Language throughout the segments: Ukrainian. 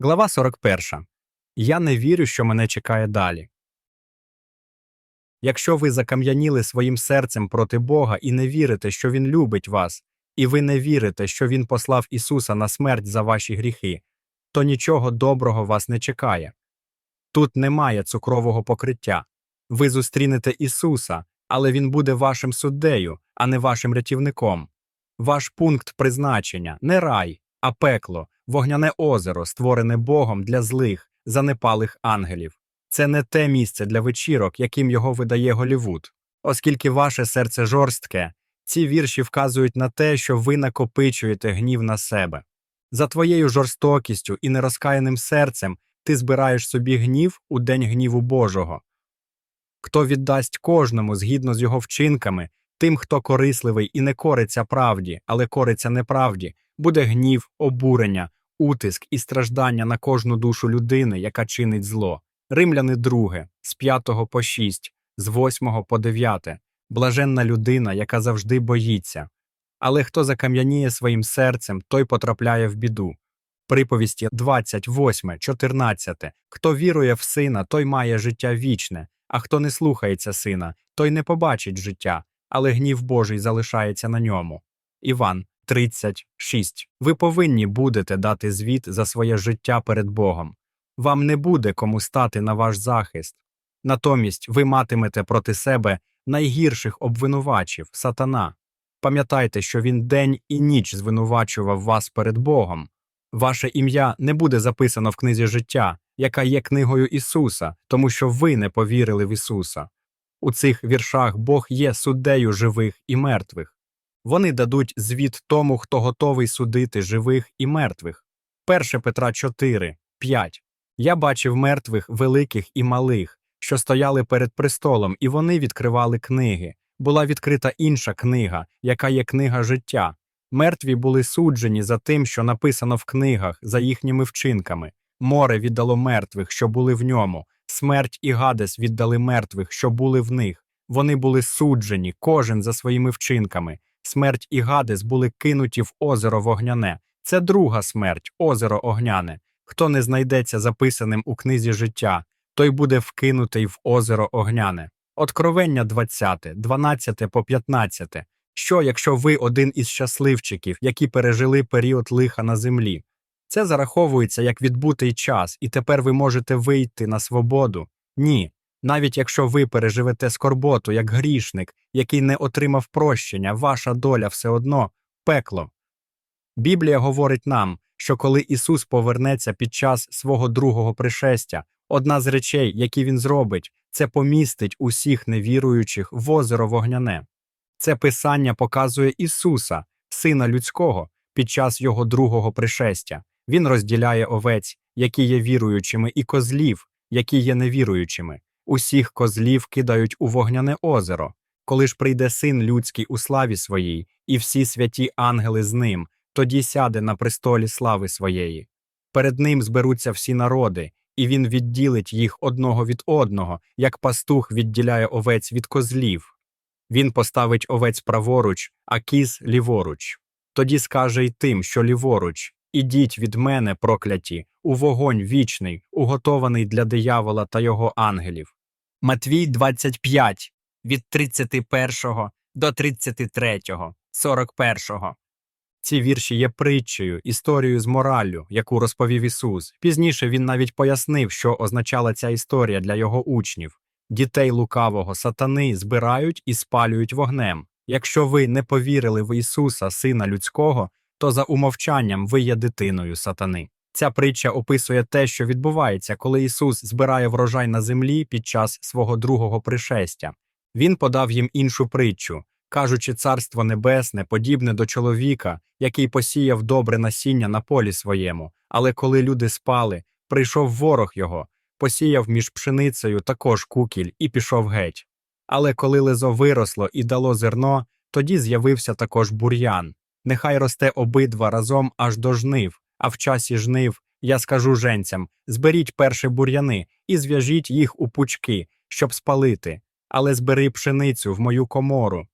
Глава 41. Я не вірю, що мене чекає далі. Якщо ви закам'яніли своїм серцем проти Бога і не вірите, що Він любить вас, і ви не вірите, що Він послав Ісуса на смерть за ваші гріхи, то нічого доброго вас не чекає. Тут немає цукрового покриття. Ви зустрінете Ісуса, але Він буде вашим суддею, а не вашим рятівником. Ваш пункт призначення не рай, а пекло, вогняне озеро, створене Богом для злих, занепалих ангелів. Це не те місце для вечірок, яким його видає Голівуд. Оскільки ваше серце жорстке, ці вірші вказують на те, що ви накопичуєте гнів на себе. За твоєю жорстокістю і нерозкаяним серцем ти збираєш собі гнів у день гніву Божого. Хто віддасть кожному згідно з його вчинками, тим, хто корисливий і не кориться правді, але кориться неправді, буде гнів, обурення, утиск і страждання на кожну душу людини, яка чинить зло. Римляни 2, з 5 по 6, з 8 по 9. Блаженна людина, яка завжди боїться. Але хто закам'яніє своїм серцем, той потрапляє в біду. Приповісті 28, 14. Хто вірує в сина, той має життя вічне, а хто не слухається сина, той не побачить життя, але гнів Божий залишається на ньому. Іван 36. Ви повинні будете дати звіт за своє життя перед Богом. Вам не буде кому стати на ваш захист. Натомість ви матимете проти себе найгірших обвинувачів сатана. Пам'ятайте, що він день і ніч звинувачував вас перед Богом. Ваше ім'я не буде записано в книзі життя, яка є книгою Ісуса, тому що ви не повірили в Ісуса. У цих віршах Бог є суддею живих і мертвих. Вони дадуть звіт тому, хто готовий судити живих і мертвих. 1 Петра 4, 5. Я бачив мертвих великих і малих, що стояли перед престолом, і вони відкривали книги. Була відкрита інша книга, яка є книга життя. Мертві були суджені за тим, що написано в книгах, за їхніми вчинками. Море віддало мертвих, що були в ньому. Смерть і Гадес віддали мертвих, що були в них. Вони були суджені, кожен за своїми вчинками. Смерть і Гадес були кинуті в озеро вогняне. Це друга смерть, озеро огняне. Хто не знайдеться записаним у книзі життя, той буде вкинутий в озеро огняне. Откровення 20, 12 по 15. Що, якщо ви один із щасливчиків, які пережили період лиха на землі? Це зараховується як відбутий час, і тепер ви можете вийти на свободу? Ні. Навіть якщо ви переживете скорботу як грішник, який не отримав прощення, ваша доля все одно пекло. Біблія говорить нам, що коли Ісус повернеться під час свого другого пришестя, одна з речей, які Він зробить, це помістить усіх невіруючих в озеро вогняне. Це писання показує Ісуса, Сина Людського, під час Його другого пришестя. Він розділяє овець, які є віруючими, і козлів, які є невіруючими. Усіх козлів кидають у вогняне озеро. Коли ж прийде син людський у славі своїй, і всі святі ангели з ним, тоді сяде на престолі слави своєї. Перед ним зберуться всі народи, і він відділить їх одного від одного, як пастух відділяє овець від козлів. Він поставить овець праворуч, а кіз ліворуч. Тоді скаже й тим, що ліворуч Ідіть від мене, прокляті, у вогонь вічний, уготований для диявола та його ангелів. Матвій 25, від 31 до 33, 41. Ці вірші є притчею, історією з мораллю, яку розповів Ісус. Пізніше він навіть пояснив, що означала ця історія для його учнів. Дітей лукавого сатани збирають і спалюють вогнем. Якщо ви не повірили в Ісуса, Сина Людського, то за умовчанням ви є дитиною сатани. Ця притча описує те, що відбувається, коли Ісус збирає врожай на землі під час свого другого пришестя. Він подав їм іншу притчу, кажучи, царство небесне подібне до чоловіка, який посіяв добре насіння на полі своєму, але коли люди спали, прийшов ворог його, посіяв між пшеницею також кукіль і пішов геть. Але коли лезо виросло і дало зерно, тоді з'явився також бур'ян. Нехай росте обидва разом аж до жнив, а в часі жнив я скажу женцям зберіть перші бур'яни і зв'яжіть їх у пучки, щоб спалити, але збери пшеницю в мою комору.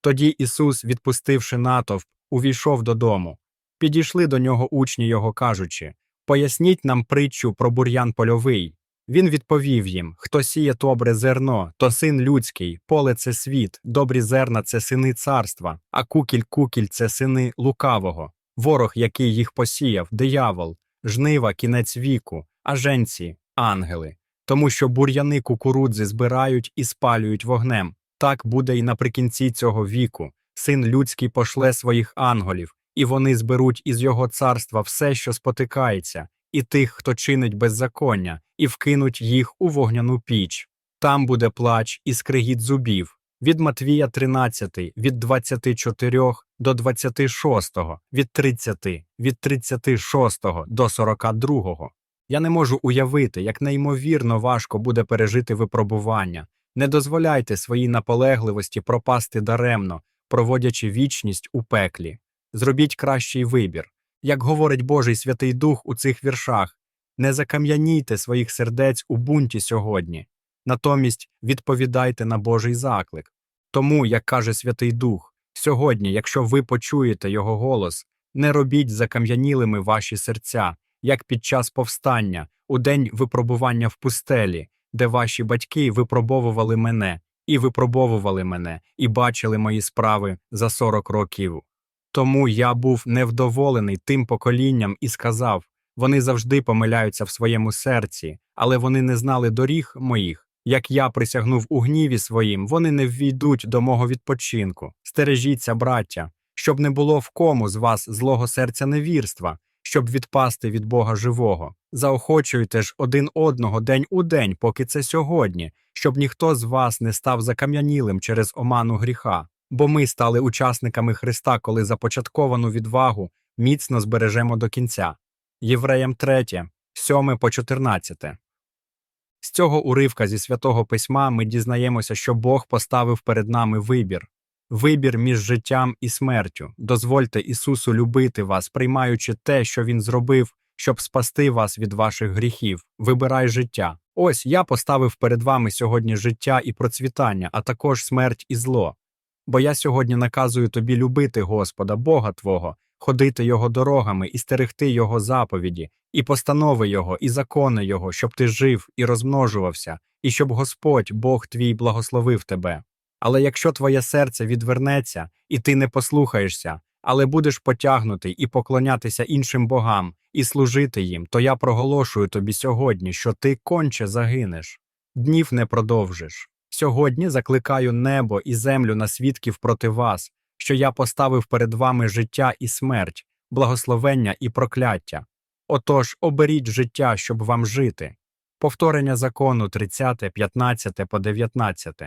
Тоді Ісус, відпустивши натовп, увійшов додому. Підійшли до нього учні його, кажучи Поясніть нам притчу про бур'ян польовий. Він відповів їм: Хто сіє добре зерно, то син людський, поле це світ, добрі зерна це сини царства, а кукіль кукіль це сини лукавого, ворог, який їх посіяв, диявол, жнива кінець віку, а женці ангели. Тому що бур'яни кукурудзи збирають і спалюють вогнем. Так буде і наприкінці цього віку. Син людський пошле своїх анголів, і вони зберуть із його царства все, що спотикається, і тих, хто чинить беззаконня, і вкинуть їх у вогняну піч. Там буде плач і скригіт зубів. Від Матвія 13, від 24 до 26, від 30, від 36 до 42. Я не можу уявити, як неймовірно важко буде пережити випробування. Не дозволяйте своїй наполегливості пропасти даремно, проводячи вічність у пеклі. Зробіть кращий вибір. Як говорить Божий Святий Дух у цих віршах, не закам'янійте своїх сердець у бунті сьогодні, натомість відповідайте на Божий заклик. Тому, як каже Святий Дух, сьогодні, якщо ви почуєте Його голос, не робіть закам'янілими ваші серця, як під час повстання, у день випробування в пустелі, де ваші батьки випробовували мене, і випробовували мене, і бачили мої справи за 40 років. Тому я був невдоволений тим поколінням і сказав вони завжди помиляються в своєму серці, але вони не знали доріг моїх. Як я присягнув у гніві своїм, вони не ввійдуть до мого відпочинку. Стережіться, браття, щоб не було в кому з вас злого серця невірства, щоб відпасти від Бога живого. Заохочуйте ж один одного день у день, поки це сьогодні, щоб ніхто з вас не став закам'янілим через оману гріха. Бо ми стали учасниками Христа, коли започатковану відвагу міцно збережемо до кінця. Євреям 3, 7 по 14. З цього уривка зі святого письма ми дізнаємося, що Бог поставив перед нами вибір вибір між життям і смертю. Дозвольте Ісусу любити вас, приймаючи те, що Він зробив, щоб спасти вас від ваших гріхів. Вибирай життя. Ось я поставив перед вами сьогодні життя і процвітання, а також смерть і зло. Бо я сьогодні наказую тобі любити Господа, Бога Твого, ходити Його дорогами і стерегти Його заповіді, і постанови Його, і закони Його, щоб ти жив і розмножувався, і щоб Господь, Бог твій, благословив тебе. Але якщо твоє серце відвернеться, і ти не послухаєшся, але будеш потягнутий і поклонятися іншим богам, і служити їм, то я проголошую тобі сьогодні, що ти конче загинеш, днів не продовжиш. Сьогодні закликаю небо і землю на свідків проти вас, що я поставив перед вами життя і смерть, благословення і прокляття. Отож, оберіть життя, щоб вам жити. Повторення закону 30, 15 по 19.